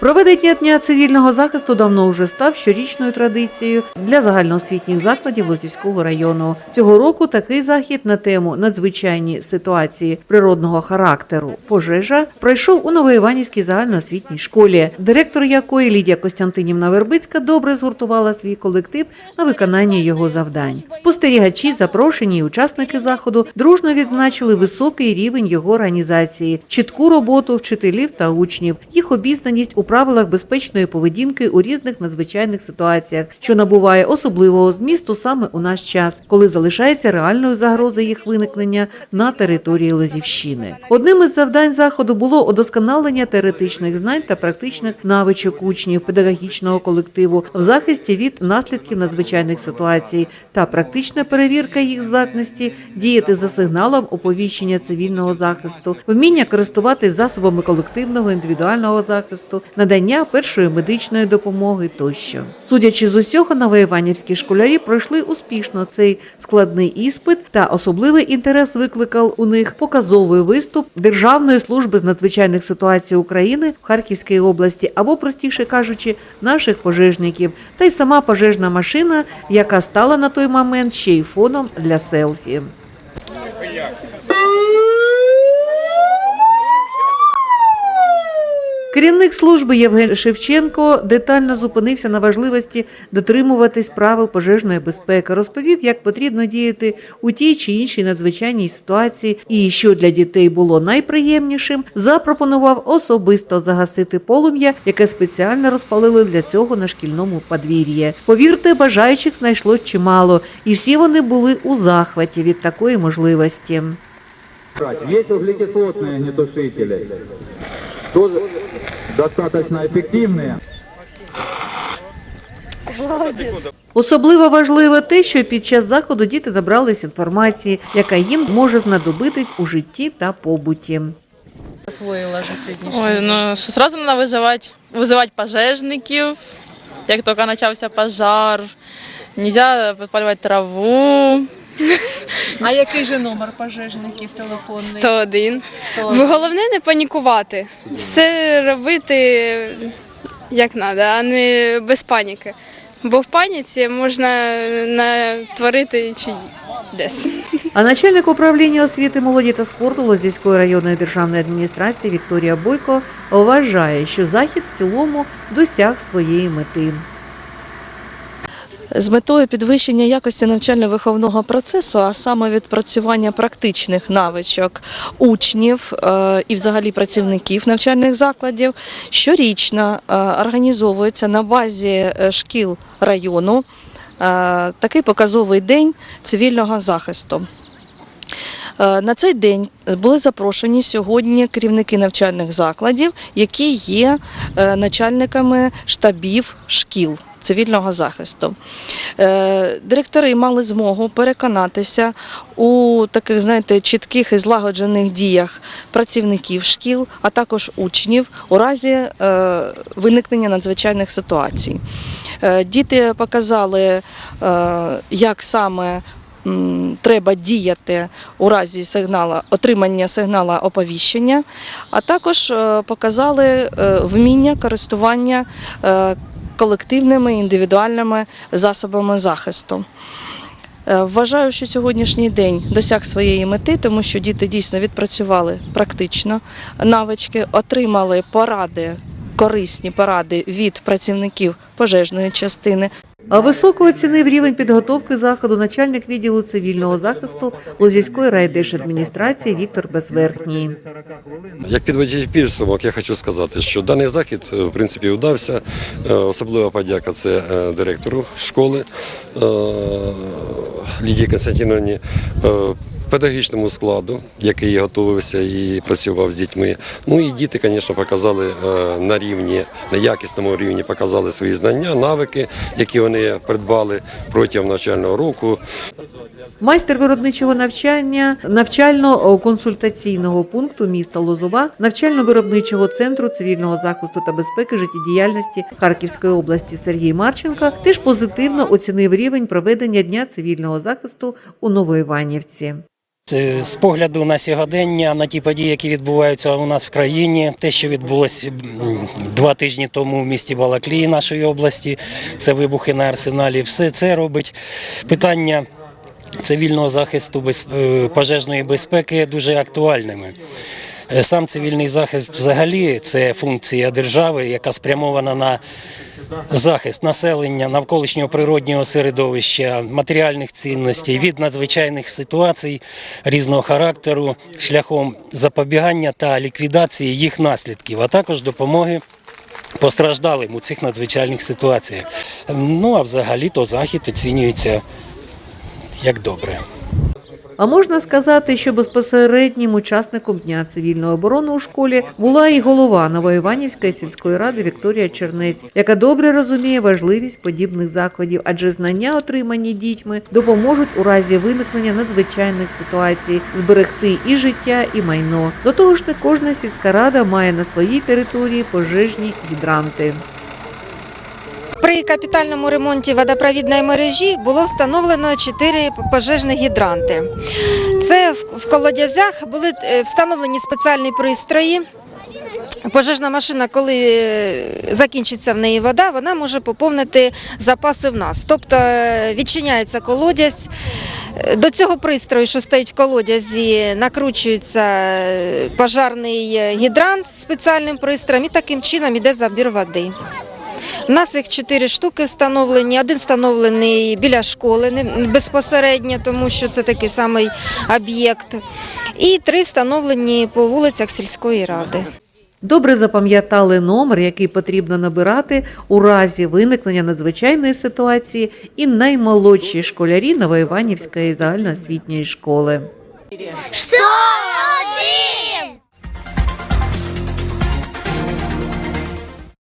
Проведення дня цивільного захисту давно вже став щорічною традицією для загальноосвітніх закладів Лозівського району. Цього року такий захід на тему надзвичайні ситуації природного характеру пожежа пройшов у Новоіванівській загальноосвітній школі, директор якої Лідія Костянтинівна Вербицька добре згуртувала свій колектив на виконання його завдань. Спостерігачі, запрошені і учасники заходу дружно відзначили високий рівень його організації, чітку роботу вчителів та учнів, їх обізнаність у правилах безпечної поведінки у різних надзвичайних ситуаціях, що набуває особливого змісту саме у наш час, коли залишається реальною загроза їх виникнення на території Лозівщини. Одним із завдань заходу було удосконалення теоретичних знань та практичних навичок учнів педагогічного колективу в захисті від наслідків надзвичайних ситуацій та практична перевірка їх здатності діяти за сигналом оповіщення цивільного захисту, вміння користуватись засобами колективного індивідуального захисту, надання першої медичної допомоги тощо. Судячи з усього, новоіванівські школярі пройшли успішно цей складний іспит та особливий інтерес викликав у них показовий виступ Державної служби з надзвичайних ситуацій України в Харківській області, або, простіше кажучи, наших пожежників, та й сама пожежна машина, яка стала на той момент ще й фоном для селфі. Керівник служби Євген Шевченко детально зупинився на важливості дотримуватись правил пожежної безпеки, розповів, як потрібно діяти у тій чи іншій надзвичайній ситуації, і що для дітей було найприємнішим, запропонував особисто загасити полум'я, яке спеціально розпалили для цього на шкільному подвір'ї. Повірте, бажаючих знайшлось чимало, і всі вони були у захваті від такої можливості. Есть углекислотные огнетушители, тоже достаточно эффективные. Особливо важливо те, що під час заходу діти набрались інформації, яка їм може знадобитись у житті та побуті. освоїла за сьогоднішній Ой, ну що сразу треба визивати, визивати пожежників, як тільки почався пожар. Нельзя підпалювати траву. А який же номер пожежників телефонний? 101. 101. Головне не панікувати. Все робити як треба, а не без паніки. Бо в паніці можна натворити чи десь. А начальник управління освіти, молоді та спорту Лозівської районної державної адміністрації Вікторія Бойко вважає, що захід в цілому досяг своєї мети. З метою підвищення якості навчально-виховного процесу, а саме відпрацювання практичних навичок учнів е, і взагалі працівників навчальних закладів, щорічно е, організовується на базі е, шкіл району такий показовий день цивільного захисту. Е, На цей день були запрошені сьогодні керівники навчальних закладів, які є е, начальниками штабів шкіл цивільного захисту. Е, Директори мали змогу переконатися у таких, знаєте, чітких і злагоджених діях працівників шкіл, а також учнів у разі виникнення надзвичайних ситуацій. Діти показали, як саме треба діяти у разі сигнала, отримання сигнала оповіщення, а також е, показали е, вміння користування е, колективними індивідуальними засобами захисту. Вважаю, що сьогоднішній день досяг своєї мети, тому що діти дійсно відпрацювали практично навички, отримали поради, корисні поради від працівників пожежної частини, А високо оцінив рівень підготовки заходу начальник відділу цивільного захисту Лозівської райдержадміністрації Віктор Безверхній. Як підводити підсумок, я хочу сказати, що даний захід е, в принципі вдався. Е, Особлива подяка це е, директору школи Лідії Константиновні, педагогічному складу, який готувався і працював з дітьми. Ну і діти, звісно, показали е, на рівні, на якісному рівні показали свої знання, навики, які вони придбали протягом навчального року. Майстер виробничого навчання навчально-консультаційного пункту міста Лозова, навчально-виробничого центру цивільного захисту та безпеки життєдіяльності Харківської області Сергій Марченко теж позитивно оцінив рівень проведення дня цивільного захисту у Новоіванівці. Е, З погляду на сьогодення, на ті події, які відбуваються у нас в країні, те, що відбулося два тижні тому в місті Балаклії нашої області, це вибухи на арсеналі. Все це робить питання цивільного захисту е, пожежної безпеки дуже актуальними. Е, Сам цивільний захист взагалі це функція держави, яка спрямована на захист населення, навколишнього природнього середовища, матеріальних цінностей від надзвичайних ситуацій різного характеру шляхом запобігання та ліквідації їх наслідків, а також допомоги. Постраждалим у цих надзвичайних ситуаціях. Ну а взагалі то захід оцінюється як добре. А можна сказати, що безпосереднім учасником дня цивільної оборони у школі була і голова Новоіванівської сільської ради Вікторія Чернець, яка добре розуміє важливість подібних заходів, адже знання, отримані дітьми, допоможуть у разі виникнення надзвичайних ситуацій зберегти і життя, і майно. До того ж, не кожна сільська рада має на своїй території пожежні гідранти. При капітальному ремонті водопровідної мережі було встановлено 4 пожежні гідранти. Це в- колодязях були е, встановлені спеціальні пристрої. Пожежна машина, коли е, закінчиться в неї вода, вона може поповнити запаси в нас. Тобто е, відчиняється колодязь. До цього пристрою, що стоїть в колодязі, накручується пожарний гідрант спеціальним пристроєм і таким чином йде забір води. У нас їх чотири штуки встановлені. Один встановлений біля школи не- безпосередньо, тому що це такий самий об'єкт. І три встановлені по вулицях сільської ради. Добре запам'ятали номер, який потрібно набирати у разі виникнення надзвичайної ситуації, і наймолодші школярі Новоіванівської загальноосвітньої школи. Что